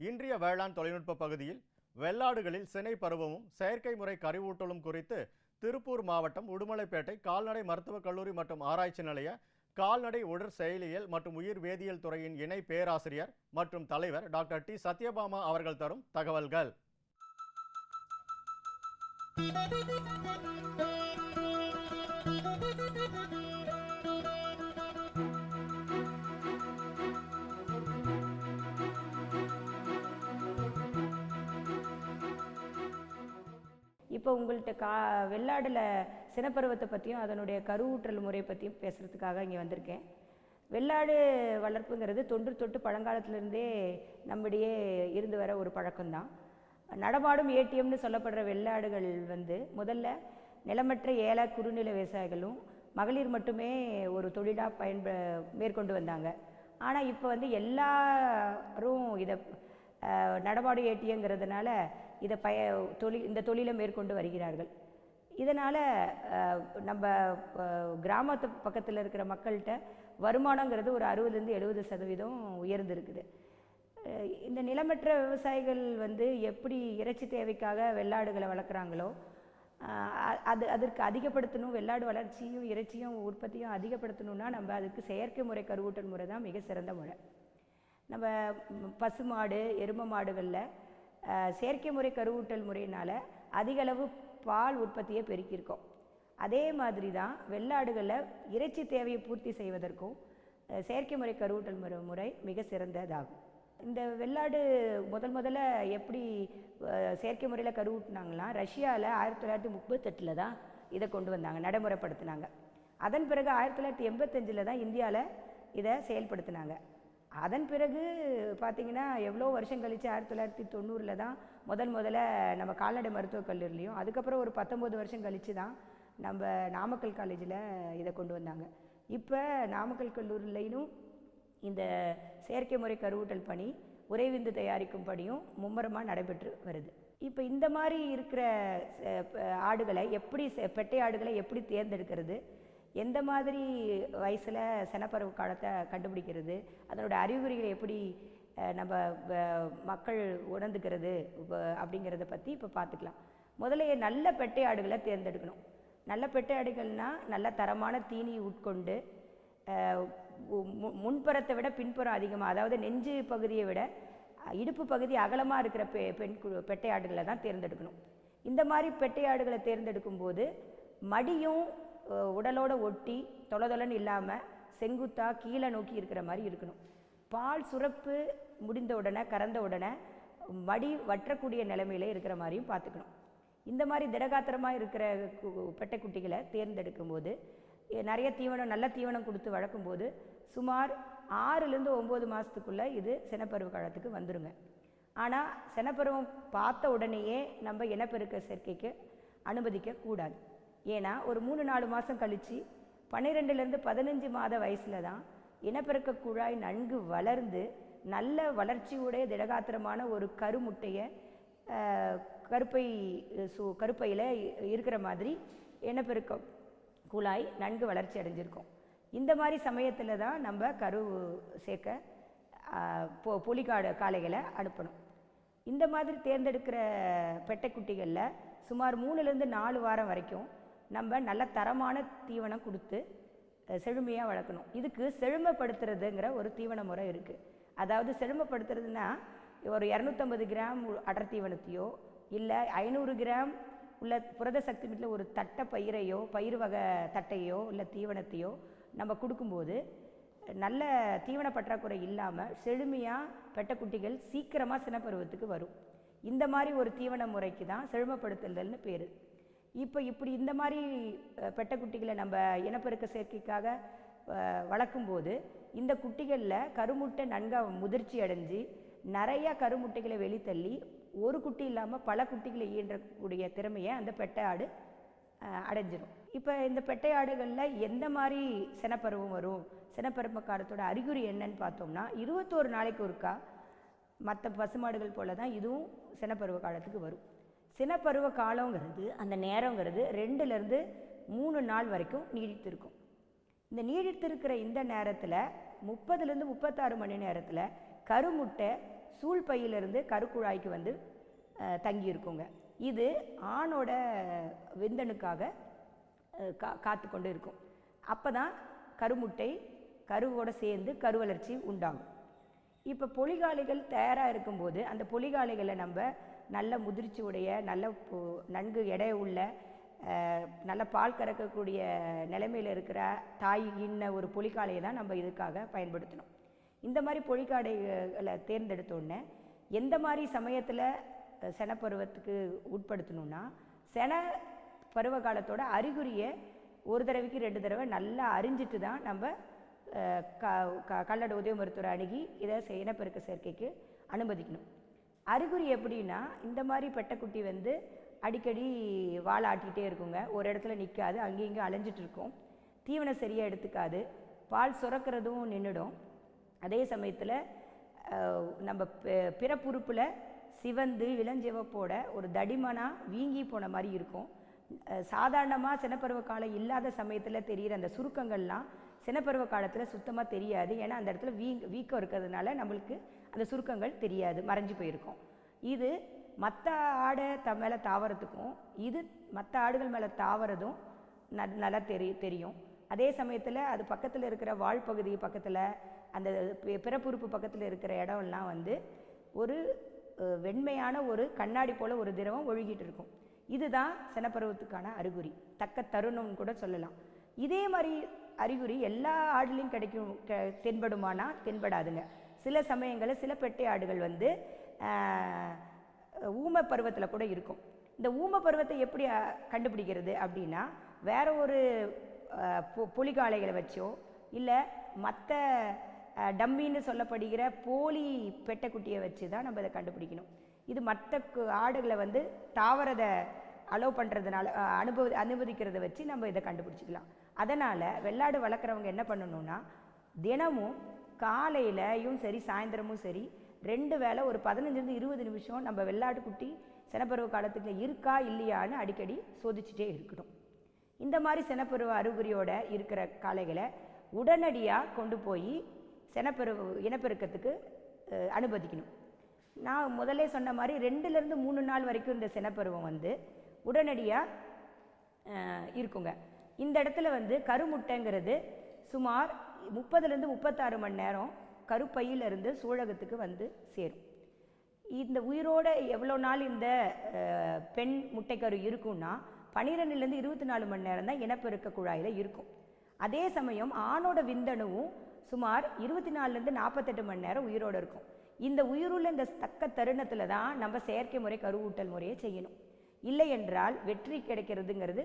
இன்றைய வேளாண் தொழில்நுட்ப பகுதியில் வெள்ளாடுகளில் சினை பருவமும் செயற்கை முறை கருவூட்டலும் குறித்து திருப்பூர் மாவட்டம் உடுமலைப்பேட்டை கால்நடை மருத்துவக் கல்லூரி மற்றும் ஆராய்ச்சி நிலைய கால்நடை உடற் செயலியல் மற்றும் உயிர் வேதியியல் துறையின் இணை பேராசிரியர் மற்றும் தலைவர் டாக்டர் டி. சத்யபாமா அவர்கள் தரும் தகவல்கள். இப்போ உங்கள்கிட்ட கா வெள்ளாடில் சினப்பருவத்தை பற்றியும் அதனுடைய கருவூற்றல் முறை பற்றியும் பேசுகிறதுக்காக இங்கே வந்திருக்கேன். வெள்ளாடு வளர்ப்புங்கிறது தொன்று தொட்டு பழங்காலத்திலிருந்தே நம்மிடையே இருந்து வர ஒரு பழக்கம்தான். நடமாடும் ஏடிஎம்னு சொல்லப்படுற வெள்ளாடுகள் வந்து முதல்ல நிலமற்ற ஏல குறுநில விவசாயிகளும் மகளிர் மட்டுமே ஒரு தொழிலாக பயன்ப மேற்கொண்டு வந்தாங்க. ஆனால் இப்போ வந்து எல்லாரும் இதை அஹ், நடமாடும் ஏடிஎங்கிறதுனால இதை பய தொழில் இந்த தொழிலை மேற்கொண்டு வருகிறார்கள். இதனால் நம்ம கிராமத்து பக்கத்தில் இருக்கிற மக்கள்கிட்ட வருமானங்கிறது ஒரு அறுபதுலேருந்து எழுபது சதவீதம் உயர்ந்திருக்குது. இந்த நிலமற்ற விவசாயிகள் வந்து எப்படி இறைச்சி தேவைக்காக வெள்ளாடுகளை வளர்க்குறாங்களோ அது அதற்கு அதிகப்படுத்தணும் வெள்ளாடு வளர்ச்சியும் இறைச்சியும் உற்பத்தியும் அதிகப்படுத்தணும்னா நம்ம அதுக்கு செயற்கை முறை கருவூட்டல் முறை தான் மிக சிறந்த முறை. நம்ம பசு பசுமாடு எரும மாடுகளில் செயற்கை முறை கருவூட்டல் முறையினால் அதிகளவு பால் உற்பத்தியை பெருக்கியிருக்கோம். அதே மாதிரி தான் வெள்ளாடுகளில் இறைச்சி தேவையை பூர்த்தி செய்வதற்கும் செயற்கை முறை கருவூட்டல் முறை முறை மிக சிறந்ததாகும். இந்த வெள்ளாடு முதல் முதல்ல எப்படி செயற்கை முறையில் கருவூட்டினாங்கன்னா ரஷ்யாவில் ஆயிரத்தி தொள்ளாயிரத்தி முப்பத்தெட்டில் தான் இதை கொண்டு வந்தாங்க நடைமுறைப்படுத்தினாங்க. அதன் பிறகு ஆயிரத்தி தொள்ளாயிரத்தி எண்பத்தஞ்சில் தான் இந்தியாவில் இதை செயல்படுத்தினாங்க. அதன் பிறகு பார்த்தீங்கன்னா எவ்வளோ வருஷம் கழித்து ஆயிரத்தி தொள்ளாயிரத்தி தொண்ணூறில் தான் முதல் முதல்ல நம்ம கால்நடை மருத்துவக் கல்லூரிலையும் அதுக்கப்புறம் ஒரு பத்தொம்போது வருஷம் கழித்து தான் நம்ம நாமக்கல் காலேஜில் இதை கொண்டு வந்தாங்க. இப்போ நாமக்கல் கல்லூரிலையும் இந்த செயற்கை முறை கருவூட்டல் பணி உறைவிந்து தயாரிக்கும் பணியும் மும்முரமாக நடைபெற்று வருது. இப்போ இந்த மாதிரி இருக்கிற ஆடுகளை எப்படி செ- பெட்டை ஆடுகளை எப்படி தேர்ந்தெடுக்கிறது? எந்த மாதிரி வயசில் செனப்பருவ காலத்தை கண்டுபிடிக்கிறது அதனோட அறிகுறிகளை எப்படி நம்ம வ- மக்கள் உணர்ந்துக்கிறது அப்படிங்கிறத பற்றி இப்போ பார்த்துக்கலாம் முதல்ல நல்ல பெட்டை ஆடுகளை தேர்ந்தெடுக்கணும். நல்ல பெட்டை ஆடுகள்னால் நல்ல தரமான தீனி உட்கொண்டு முன்புறத்தை விட பின்புறம் அதிகமாக அதாவது நெஞ்சு பகுதியை விட இடுப்பு பகுதி அகலமாக இருக்கிற பெ பெண் கு- பெட்டை ஆடுகளை தான் தேர்ந்தெடுக்கணும். இந்த மாதிரி பெட்டை ஆடுகளை தேர்ந்தெடுக்கும் போது மடியும் உடலோட ஒட்டி தொலைதொலன்னு இல்லாமல் செங்குத்தாக கீழே நோக்கி இருக்கிற மாதிரி இருக்கணும். பால் சுரப்பு முடிந்த உடனே கறந்த உடனே மடி வற்றக்கூடிய நிலைமையில இருக்கிற மாதிரியும் பார்த்துக்கணும். இந்த மாதிரி திடகாத்திரமாக இருக்கிற கு- பெட்டைக்குட்டிகளை தேர்ந்தெடுக்கும் போது நிறைய தீவனம் நல்ல தீவனம் கொடுத்து வளர்க்கும் போது சுமார் ஆறுலேருந்து ஒம்பது மாதத்துக்குள்ளே இது சினப்பருவ காலத்துக்கு வந்துருங்க. ஆனால் சினப்பருவம் பார்த்த உடனேயே நம்ம இனப்பெருக்க சேர்க்கைக்கு அனுமதிக்க கூடாது ஏன்னா ஒரு மூணு நாலு மாதம் கழித்து பன்னிரெண்டுலேருந்து பதினஞ்சு மாத வயசில் தான் இனப்பெருக்க குழாய் நன்கு வளர்ந்து நல்ல வளர்ச்சியுடைய திடகாத்திரமான ஒரு கருமுட்டையை கருப்பை சு கருப்பையில் இருக்கிற மாதிரி இனப்பெருக்க குழாய் நன்கு வளர்ச்சி அடைஞ்சிருக்கும். இந்த மாதிரி சமயத்தில் தான் நம்ம கரு சேர்க்க பொ புலிகாடு காளைகளை அனுப்பணும். இந்த மாதிரி தேர்ந்தெடுக்கிற பெட்டைக்குட்டிகளில் சுமார் மூணுலேருந்து நாலு வாரம் வரைக்கும் நம்ம நல்ல தரமான தீவனம் கொடுத்து செழுமையாக வளர்க்கணும். இதுக்கு செழுமைப்படுத்துறதுங்கிற ஒரு தீவன முறை இருக்குது அதாவது செழுமைப்படுத்துறதுன்னா ஒரு இரநூத்தம்பது கிராம் அடர் தீவனத்தையோ இல்லை ஐநூறு கிராம் உள்ள புரத சக்தி மீட்டில் ஒரு தட்டை பயிரையோ பயிர் வகை தட்டையோ இல்லை தீவனத்தையோ நம்ம கொடுக்கும்போது நல்ல தீவன பற்றாக்குறை இல்லாமல் செழுமையாக பெட்டைக்குட்டிகள் சீக்கிரமாக சினப்பருவத்துக்கு வரும். இந்த மாதிரி ஒரு தீவன முறைக்கு தான் செழுமைப்படுத்துதல்னு பேர். இப்போ இப்படி இந்த மாதிரி பெட்டைக்குட்டிகளை நம்ம இனப்பெருக்க சேர்க்கைக்காக வளர்க்கும்போது இந்த குட்டிகளில் கருமுட்டை நன்காக முதிர்ச்சி அடைஞ்சு நிறையா கருமுட்டைகளை வெளித்தள்ளி ஒரு குட்டி இல்லாமல் பல குட்டிகளை ஈன்றக்கூடிய திறமையை அந்த பெட்டை ஆடு அடைஞ்சிடும் இப்போ இந்த பெட்டை ஆடுகளில் எந்த மாதிரி சினப்பருவம் வரும்? சினப்பருவ காலத்தோட அறிகுறி என்னன்னு பார்த்தோம்னா இருபத்தோரு நாளைக்கு ஒருக்கா மற்ற பசுமாடுகள் போல தான் இதுவும் சினப்பருவ காலத்துக்கு வரும். சினப்பருவ காலங்கிறது அந்த நேரங்கிறது ரெண்டுலேருந்து மூணு நாள் வரைக்கும் நீடித்திருக்கும். இந்த நீடித்திருக்கிற இந்த நேரத்தில் முப்பதுலேருந்து முப்பத்தாறு மணி நேரத்தில் கருமுட்டை சூழ்பையிலிருந்து கருக்குழாய்க்கு வந்து தங்கியிருக்குங்க. இது ஆணோட விந்தணுக்காக கா காத்து கொண்டு இருக்கும். அப்போ தான் கருமுட்டை கருவோட சேர்ந்து கருவளர்ச்சி உண்டாகும். இப்போ பொலிகாலைகள் தயாராக இருக்கும்போது அந்த பொலிகாலைகளை நம்ம நல்ல முதிர்ச்சி உடைய நல்ல நன்கு எடை உள்ள நல்ல பால் கறக்கக்கூடிய நிலைமையில் இருக்கிற தாய் இன்ன ஒரு பொலிக்காலையை தான் நம்ம இதுக்காக பயன்படுத்தணும். இந்த மாதிரி பொழிக்காடைகளை தேர்ந்தெடுத்த உடனே எந்த மாதிரி சமயத்தில் செனப்பருவத்துக்கு உட்படுத்தணும்னா சென பருவ காலத்தோட அறிகுறியை ஒரு தடவைக்கு ரெண்டு தடவை நல்லா அறிஞ்சிட்டு தான் நம்ம க க- கல்லட உதவி மருத்துவரை அணுகி இதை இனப்பெருக்க சேர்க்கைக்கு அனுமதிக்கணும். அறிகுறி எப்படின்னா இந்த மாதிரி பெட்டைக்குட்டி வந்து அடிக்கடி வாழை ஆட்டிகிட்டே இருக்குங்க. ஒரு இடத்துல நிற்காது அங்கேயும் இங்கே அலைஞ்சிட்டு இருக்கும். தீவனம் சரியாக எடுத்துக்காது. பால் சுரக்கிறதும் நின்றுடும் அதே சமயத்தில் நம்ம பிறப்புறுப்பில் சிவந்து இளஞ்சிவப்போட ஒரு தடிமனாக வீங்கி போன மாதிரி இருக்கும். சாதாரணமாக சினப்பருவ காலம் இல்லாத சமயத்தில் தெரிகிற அந்த சுருக்கங்கள்லாம் சினப்பருவ காலத்தில் சுத்தமாக தெரியாது. ஏன்னா அந்த இடத்துல வீ வீக்கம் இருக்கிறதுனால நம்மளுக்கு அந்த சுருக்கங்கள் தெரியாது மறைஞ்சு போயிருக்கும். இது மற்ற ஆடை த மேலே தாவறதுக்கும் இது மற்ற ஆடுகள் மேலே தாவறதும் ந- நல்லா தெரி தெரியும். அதே சமயத்தில் அது பக்கத்தில் இருக்கிற வாழ் பகுதி பக்கத்தில் அந்த பிறப்புறுப்பு பக்கத்தில் இருக்கிற இடம்லாம் வந்து ஒரு வெண்மையான ஒரு கண்ணாடி போல் ஒரு திரவம் ஒழுகிட்டு இருக்கும். இதுதான் சினப்பருவத்துக்கான அறிகுறி. தக்க தருணம்னு கூட சொல்லலாம். இதே மாதிரி அறிகுறி எல்லா ஆடுலையும் கிடைக்கும் க- தென்படுமானா தென்படாதுங்க. சில சமயங்களில் சில பெட்டை ஆடுகள் வந்து ஊம பருவத்தில் கூட இருக்கும். இந்த ஊம பருவத்தை எப்படி கண்டுபிடிக்கிறது அப்படின்னா வேற ஒரு அஹ், புலிகாலைகளை வச்சோ இல்லை மற்ற டம்மின்னு சொல்லப்படுகிற போலி பெட்டைக்குட்டியை வச்சு தான் நம்ம இதை கண்டுபிடிக்கணும். இது மற்ற ஆடுகளை வந்து தாவரதை அலோவ் பண்ணுறதுனால அனுபவி அனுமதிக்கிறத வச்சு நம்ம இதை கண்டுபிடிச்சிக்கலாம். அதனால் வெள்ளாடு வளர்க்குறவங்க என்ன பண்ணணும்னா தினமும் காலையிலையும் சரி சாயந்தரமும் சரி ரெண்டு வேளை ஒரு பதினஞ்சுலேருந்து இருபது நிமிஷம் நம்ம வெள்ளாட்டுக்குட்டி சினப்பருவ காலத்துக்கு இருக்கா இல்லையான்னு அடிக்கடி சோதிச்சுட்டே இருக்கணும். இந்த மாதிரி சினப்பருவ அறிகுறியோட இருக்கிற காளைகளை உடனடியாக கொண்டு போய் சினப்பருவ இனப்பெருக்கத்துக்கு அனுமதிக்கணும். நான் முதல்ல சொன்ன மாதிரி ரெண்டுலேருந்து மூணு நாள் வரைக்கும் இந்த சினப்பருவம் வந்து உடனடியாக இருக்குங்க. இந்த இடத்துல வந்து கருமுட்டைங்கிறது சுமார் முப்பதுலேருந்து முப்பத்தாறு மணி நேரம் கருப்பையிலிருந்து சூழகத்துக்கு வந்து சேரும். இந்த உயிரோட எவ்வளோ நாள் இந்த பெண் முட்டைக்கரு இருக்கும்னா பன்னிரெண்டுலேருந்து இருபத்தி நாலு மணி நேரம் தான் இனப்பெருக்க குழாயில் இருக்கும். அதே சமயம் ஆணோட விந்தணுவும் சுமார் இருபத்தி நாலுலேருந்து நாற்பத்தெட்டு மணி நேரம் உயிரோட இருக்கும். இந்த உயிருள்ள இந்த தக்க தருணத்தில் தான் நம்ம செயற்கை முறை கருவூட்டல் முறையை செய்யணும். இல்லை என்றால் வெற்றி கிடைக்கிறதுங்கிறது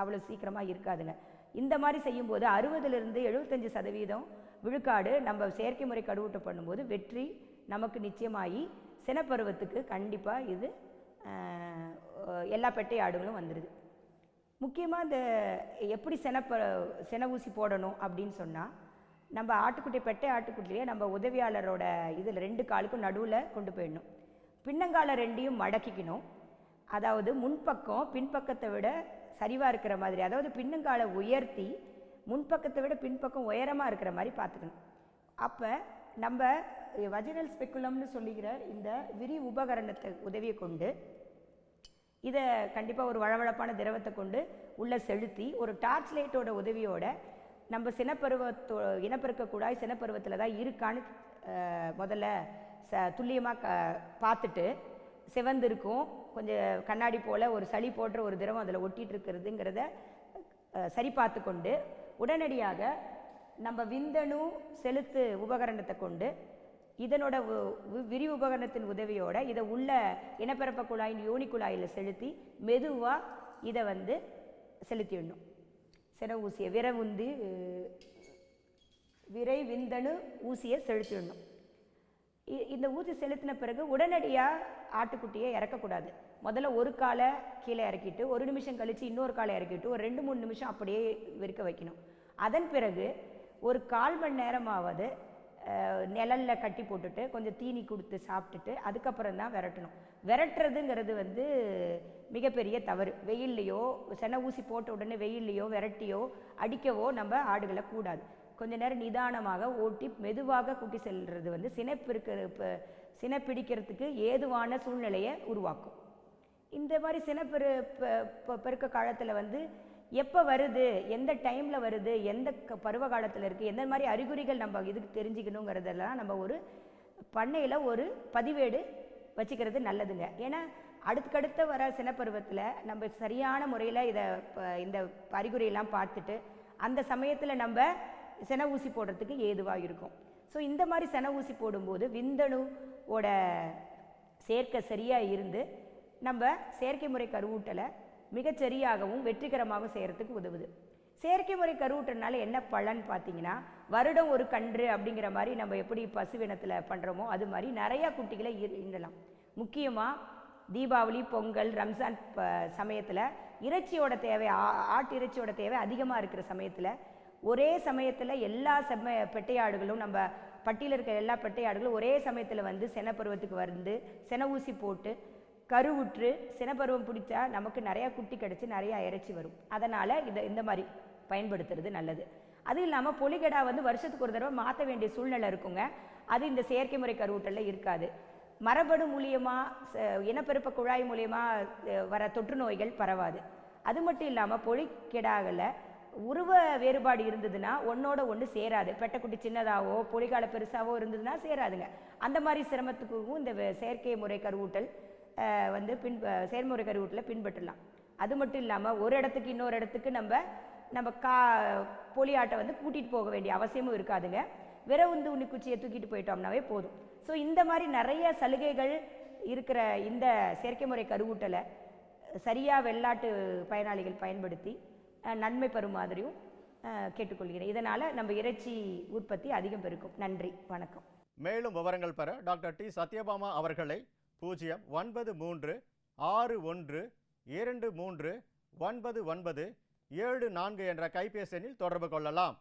அவ்வளோ சீக்கிரமாக இருக்காதுங்க. இந்த மாதிரி செய்யும்போது அறுபதுலேருந்து எழுபத்தஞ்சு சதவீதம் விழுக்காடு நம்ம செயற்கை முறை கடுவூட்டம் பண்ணும்போது வெற்றி நமக்கு நிச்சயமாகி சினப்பருவத்துக்கு கண்டிப்பாக இது எல்லா பெட்டை ஆடுகளும் வந்துடுது முக்கியமாக இந்த எப்படி செனப்ப சென ஊசி போடணும் அப்படின்னு சொன்னால் நம்ம ஆட்டுக்குட்டி பெட்டை ஆட்டுக்குட்டிலேயே நம்ம உதவியாளரோட இதில் ரெண்டு காலுக்கும் நடுவில் கொண்டு போயிடணும். பின்னங்கால ரெண்டையும் மடக்கிக்கணும். அதாவது முன்பக்கம் பின்பக்கத்தை விட சரிவாக இருக்கிற மாதிரி அதாவது பின்னங்காலை உயர்த்தி முன்பக்கத்தை விட பின்பக்கம் உயரமாக இருக்கிற மாதிரி பார்த்துக்கணும். அப்போ நம்ம வஜினல் ஸ்பெக்குலம்னு சொல்லிக்கிற இந்த விரி உபகரணத்தை உதவியை கொண்டு இதை கண்டிப்பாக ஒரு வழவழப்பான திரவத்தை கொண்டு உள்ளே செலுத்தி ஒரு டார்ச் லைட்டோட உதவியோட நம்ம சினப்பருவத்தோ இனப்பெருக்க குழாய் சினப்பருவத்தில் தான் இருக்கான்னு முதல்ல ச துல்லியமாக க பார்த்துட்டு செவந்திருக்கும் கொஞ்சம் கண்ணாடி போல் ஒரு சளி போன்ற ஒரு திரவம் அதில் ஒட்டிகிட்டு இருக்கிறதுங்கிறத சரி பார்த்து கொண்டு உடனடியாக நம்ம விந்தணு செலுத்து உபகரணத்தை கொண்டு இதனோட உ- வி- விரி உபகரணத்தின் உதவியோட இதை உள்ள இனப்பெருப்ப குழாயின் யோனி குழாயில் செலுத்தி மெதுவாக இதை வந்து செலுத்திடணும் சின ஊசியை விர விரை விந்தணு ஊசியை செலுத்திடணும் இ- இந்த ஊசி செலுத்தின பிறகு உடனடியாக ஆட்டுக்குட்டியை இறக்கக்கூடாது. முதல்ல ஒரு காலை கீழே இறக்கிட்டு ஒரு நிமிஷம் கழித்து இன்னொரு காலை இறக்கிட்டு ஒரு ரெண்டு மூணு நிமிஷம் அப்படியே விற்க வைக்கணும். அதன் பிறகு ஒரு கால் மணி நேரமாவது நிழலில் கட்டி போட்டுட்டு கொஞ்சம் தீனி கொடுத்து சாப்பிட்டுட்டு அதுக்கப்புறம் தான் விரட்டணும். விரட்டுறதுங்கிறது வந்து மிகப்பெரிய தவறு. வெயில்லையோ சென ஊசி போட்ட உடனே வெயில்லையோ விரட்டியோ அடிக்கவோ நம்ம ஆடுகளை கூடாது. கொஞ்ச நேரம் நிதானமாக ஓட்டி மெதுவாக கூட்டி செல்வது வந்து சினைப்பிருக்க இப்போ சினை பிடிக்கிறதுக்கு ஏதுவான சூழ்நிலையை உருவாக்கும். இந்த மாதிரி சினப்பெரு பெ- பெருக்க காலத்தில் வந்து எப்போ வருது எந்த டைமில் வருது எந்த க- பருவ காலத்தில் இருக்குது எந்த மாதிரி அறிகுறிகள் நம்ம இதுக்கு தெரிஞ்சுக்கணுங்கிறதெல்லாம் நம்ம ஒரு பண்ணையில் ஒரு பதிவேடு வச்சுக்கிறது நல்லதுங்க. ஏன்னா அடுத்தடுத்த வர சினப்பருவத்தில் நம்ம சரியான முறையில் இதை இப்போ இந்த அறிகுறியெல்லாம் பார்த்துட்டு அந்த சமயத்தில் நம்ம சென ஊசி போடுறதுக்கு ஏதுவாக இருக்கும். ஸோ இந்த மாதிரி சென ஊசி போடும்போது விந்தணு ஓட சேர்க்கை சரியாக இருந்து நம்ம செயற்கை முறை கருவூட்டலை மிகச்சரியாகவும் வெற்றிகரமாகவும் செய்கிறதுக்கு உதவுது. செயற்கை முறை கருவூட்டல்னால என்ன பலன் பார்த்தீங்கன்னா வருடம் ஒரு கன்று அப்படிங்கிற மாதிரி நம்ம எப்படி பசுவினத்தில் பண்ணுறோமோ அது மாதிரி நிறையா குட்டிகளை ஈண்டலாம். முக்கியமாக தீபாவளி பொங்கல் ரம்ஜான் ப சமயத்தில் இறைச்சியோட தேவை ஆ- ஆட்டு இறைச்சியோட தேவை அதிகமாக இருக்கிற சமயத்தில் ஒரே சமயத்தில் எல்லா செம்ம பெட்டையாடுகளும் நம்ம பட்டியில் இருக்கிற எல்லா பெட்டையாடுகளும் ஒரே சமயத்தில் வந்து செனப்பருவத்துக்கு வந்து சென ஊசி போட்டு கருவுற்று சினப்பருவம் பிடிச்சா நமக்கு நிறையா குட்டி கிடச்சி நிறையா இறைச்சி வரும். அதனால் இதை இந்த மாதிரி பயன்படுத்துறது நல்லது. அது இல்லாமல் பொலிகடா வந்து வருஷத்துக்கு ஒரு தடவை மாற்ற வேண்டிய சூழ்நிலை இருக்குங்க. அது இந்த செயற்கை முறை கருவூட்டலில் இருக்காது. மரபணு மூலியமாக இனப்பெருப்ப குழாய் மூலியமாக வர தொற்று நோய்கள் பரவாது. அது மட்டும் இல்லாமல் பொலிக்கெடாவில் உருவ வேறுபாடு இருந்ததுன்னா ஒன்றோட ஒன்று சேராது. பெட்டைக்குட்டி சின்னதாகவோ பொலிகால பெருசாகவோ இருந்ததுன்னா சேராதுங்க. அந்த மாதிரி சிரமத்துக்கும் இந்த செயற்கை முறை கருவூட்டல் வந்து பின் செயல்முறை கருவூட்டலை பின்பற்றலாம். அது மட்டும் இல்லாமல் ஒரு இடத்துக்கு இன்னொரு இடத்துக்கு நம்ம நம்ம கா போலி ஆட்டை வந்து கூட்டிகிட்டு போக வேண்டிய அவசியமும் இருக்காதுங்க. விரை உந்து உண்ணி குச்சியை தூக்கிட்டு போயிட்டோம்னாவே போதும். ஸோ இந்த மாதிரி நிறைய சலுகைகள் இருக்கிற இந்த செயற்கை முறை கருவூட்டலை சரியாக வெள்ளாட்டு பயனாளிகள் பயன்படுத்தி நன்மை பெறும் மாதிரியும் கேட்டுக்கொள்கிறேன். இதனால் நம்ம இறைச்சி உற்பத்தி அதிகம் பெருக்கும். நன்றி. வணக்கம். மேலும் விவரங்கள் பெற டாக்டர் டி. சத்யபாமா அவர்களை பூஜ்ஜியம் ஒன்பது மூன்று ஆறு ஒன்று இரண்டு மூன்று ஒன்பது ஒன்பது ஏழு நான்கு என்ற கைபேசி எண்ணில் தொடர்பு கொள்ளலாம்.